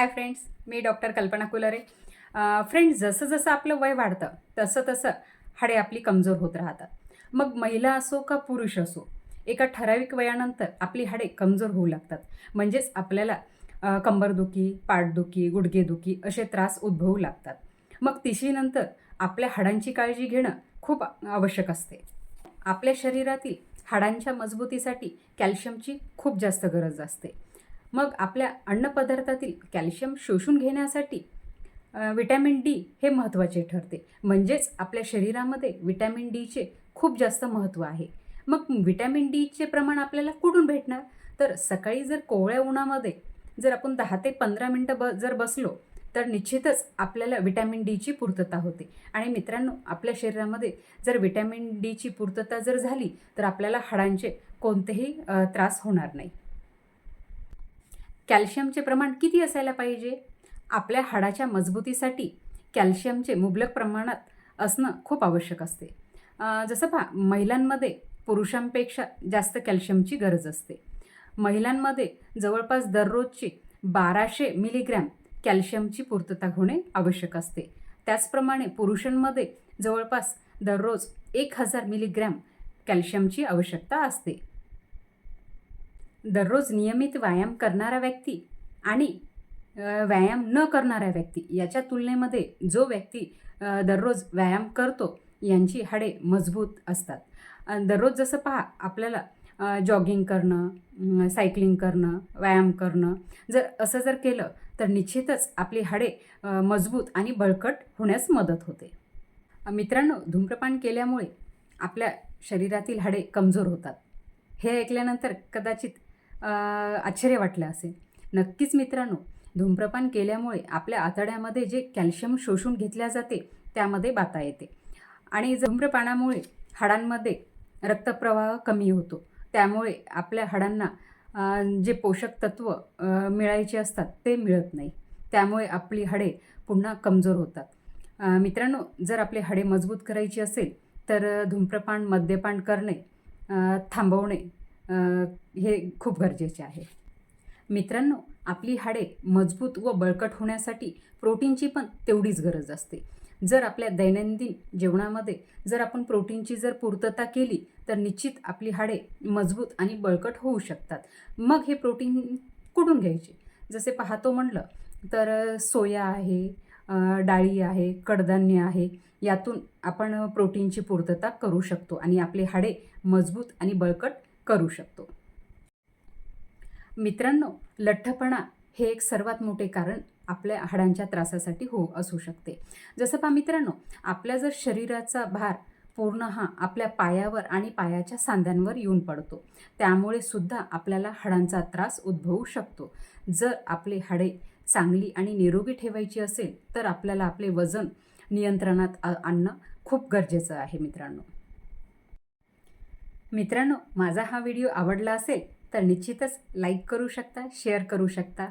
Hi friends मी doctor कल्पना कुलरे. Friends जसं जसं आपलं वय वाढतं तसं तसं हाडे आपली कमजोर होत राहतात. मग महिला असो का पुरुष असो एका ठराविक वयानंतर आपली हाडे कमजोर होऊ लागतात. म्हणजेच आपल्याला कंबरदुखी पाठदुखी गुडघेदुखी असे त्रास उद्भवू लागतात. मग तिशीनंतर आपल्या हाडांची काळजी घेणं खूप आवश्यक असते. आपल्या शरीरातील हाडांच्या मजबूतीसाठी कॅल्शियमची खूप जास्त गरज असते. मग आपल्या अन्नपदार्थातील कॅल्शियम शोषून घेण्यासाठी विटॅमिन डी हे महत्त्वाचे ठरते. म्हणजेच आपल्या शरीरामध्ये विटॅमिन डीचे खूप जास्त महत्त्व आहे. मग विटॅमिन डीचे प्रमाण आपल्याला कुठून भेटणार? तर सकाळी जर कोवळ्या उन्हामध्ये जर आपण दहा ते पंधरा मिनटं ब जर बसलो तर निश्चितच आपल्याला विटॅमिन डीची पूर्तता होते. आणि मित्रांनो आपल्या शरीरामध्ये जर विटॅमिन डीची पूर्तता जर झाली तर आपल्याला हाडांचे कोणतेही त्रास होणार नाही. कॅल्शियमचे प्रमाण किती असायला पाहिजे? आपल्या हाडाच्या मजबूतीसाठी कॅल्शियमचे मुबलक प्रमाणात असणं खूप आवश्यक असते. जसं पहा महिलांमध्ये पुरुषांपेक्षा जास्त कॅल्शियमची गरज असते. महिलांमध्ये जवळपास दररोजची बाराशे मिलीग्रॅम कॅल्शियमची पूर्तता होणे आवश्यक असते. त्याचप्रमाणे पुरुषांमध्ये जवळपास दररोज एक हजार मिलीग्रॅम कॅल्शियमची आवश्यकता असते. दररोज नियमित व्यायाम करणारा व्यक्ती आणि व्यायाम न करणारा व्यक्ती याच्या तुलनेमध्ये जो व्यक्ती दररोज व्यायाम करतो यांची हाडे मजबूत असतात. दररोज जसं पहा आपल्याला जॉगिंग करणं सायकलिंग करणं व्यायाम करणं जर असं जर केलं तर निश्चितच आपली हाडे मजबूत आणि बळकट होण्यास मदत होते. मित्रांनो धूम्रपान केल्यामुळे आपल्या शरीरातील हाडे कमजोर होतात. हे ऐकल्यानंतर कदाचित आश्चर्य वाटलं असेल. नक्कीच मित्रांनो धूम्रपान केल्यामुळे आपल्या आतड्यामध्ये जे कॅल्शियम शोषून घेतल्या जाते त्यामध्ये बाता येते. आणि धूम्रपानामुळे हाडांमध्ये रक्तप्रवाह कमी होतो. त्यामुळे आपल्या हाडांना जे पोषक तत्व मिळायचे असतात ते मिळत नाही. त्यामुळे आपली हाडे पुन्हा कमजोर होतात. मित्रांनो जर आपली हाडे मजबूत करायची असेल तर धूम्रपान मद्यपान करणे थांबवणे हे खूप गरजेचे आहे. मित्रांनो आपली हाडे मजबूत व बळकट होण्यासाठी प्रोटीनची पण तेवढीच गरज असते. जर आपल्या दैनंदिन जेवणामध्ये जर आपण प्रोटीनची जर पूर्तता केली तर निश्चित आपली हाडे मजबूत आणि बळकट होऊ शकतात. मग हे प्रोटीन कुठून घ्यायचे? जसे पाहतो म्हटलं तर सोया आहे डाळी आहे कडधान्य आहे यातून आपण प्रोटीनची पूर्तता करू शकतो आणि आपली हाडे मजबूत आणि बळकट करू शकतो. मित्रांनो लठ्ठपणा हे एक सर्वात मोठे कारण आपल्या हाडांच्या त्रासासाठी हो असू शकते. जसं पहा मित्रांनो आपल्या जर शरीराचा भार पूर्ण हा आपल्या पायावर आणि पायाच्या सांध्यांवर येऊन पडतो. त्यामुळे सुद्धा आपल्याला हाडांचा त्रास उद्भवू शकतो. जर आपले हाडे चांगली आणि निरोगी ठेवायची असेल तर आपल्याला आपले वजन नियंत्रणात आणणं खूप गरजेचं आहे मित्रांनो. मित्रांनो माझा हा व्हिडिओ आवडला असेल तर निश्चितच लाईक करू शकता शेअर करू शकता.